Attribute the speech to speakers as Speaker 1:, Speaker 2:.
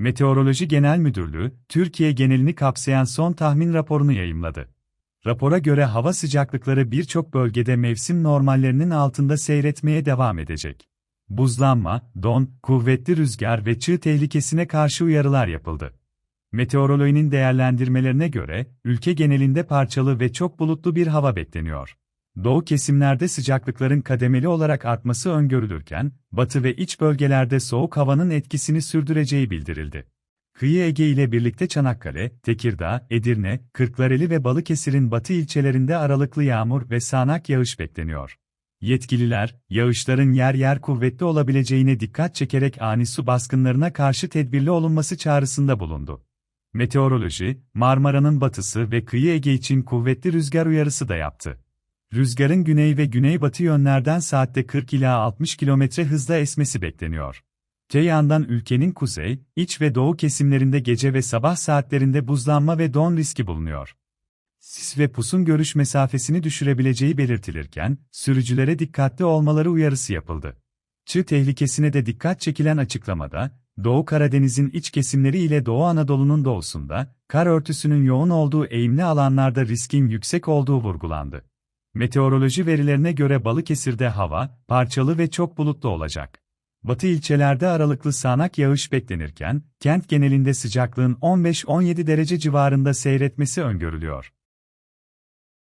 Speaker 1: Meteoroloji Genel Müdürlüğü, Türkiye genelini kapsayan son tahmin raporunu yayımladı. Rapora göre hava sıcaklıkları birçok bölgede mevsim normallerinin altında seyretmeye devam edecek. Buzlanma, don, kuvvetli rüzgar ve çığ tehlikesine karşı uyarılar yapıldı. Meteorolojinin değerlendirmelerine göre, ülke genelinde parçalı ve çok bulutlu bir hava bekleniyor. Doğu kesimlerde sıcaklıkların kademeli olarak artması öngörülürken, batı ve iç bölgelerde soğuk havanın etkisini sürdüreceği bildirildi. Kıyı Ege ile birlikte Çanakkale, Tekirdağ, Edirne, Kırklareli ve Balıkesir'in batı ilçelerinde aralıklı yağmur ve sağanak yağış bekleniyor. Yetkililer, yağışların yer yer kuvvetli olabileceğine dikkat çekerek ani su baskınlarına karşı tedbirli olunması çağrısında bulundu. Meteoroloji, Marmara'nın batısı ve kıyı Ege için kuvvetli rüzgar uyarısı da yaptı. Rüzgarın güney ve güneybatı yönlerden saatte 40 ila 60 km hızla esmesi bekleniyor. Te yandan ülkenin kuzey, iç ve doğu kesimlerinde gece ve sabah saatlerinde buzlanma ve don riski bulunuyor. Sis ve pusun görüş mesafesini düşürebileceği belirtilirken, sürücülere dikkatli olmaları uyarısı yapıldı. Çığ tehlikesine de dikkat çekilen açıklamada, Doğu Karadeniz'in iç kesimleri ile Doğu Anadolu'nun doğusunda, kar örtüsünün yoğun olduğu eğimli alanlarda riskin yüksek olduğu vurgulandı. Meteoroloji verilerine göre Balıkesir'de hava, parçalı ve çok bulutlu olacak. Batı ilçelerde aralıklı sağanak yağış beklenirken, kent genelinde sıcaklığın 15-17 derece civarında seyretmesi öngörülüyor.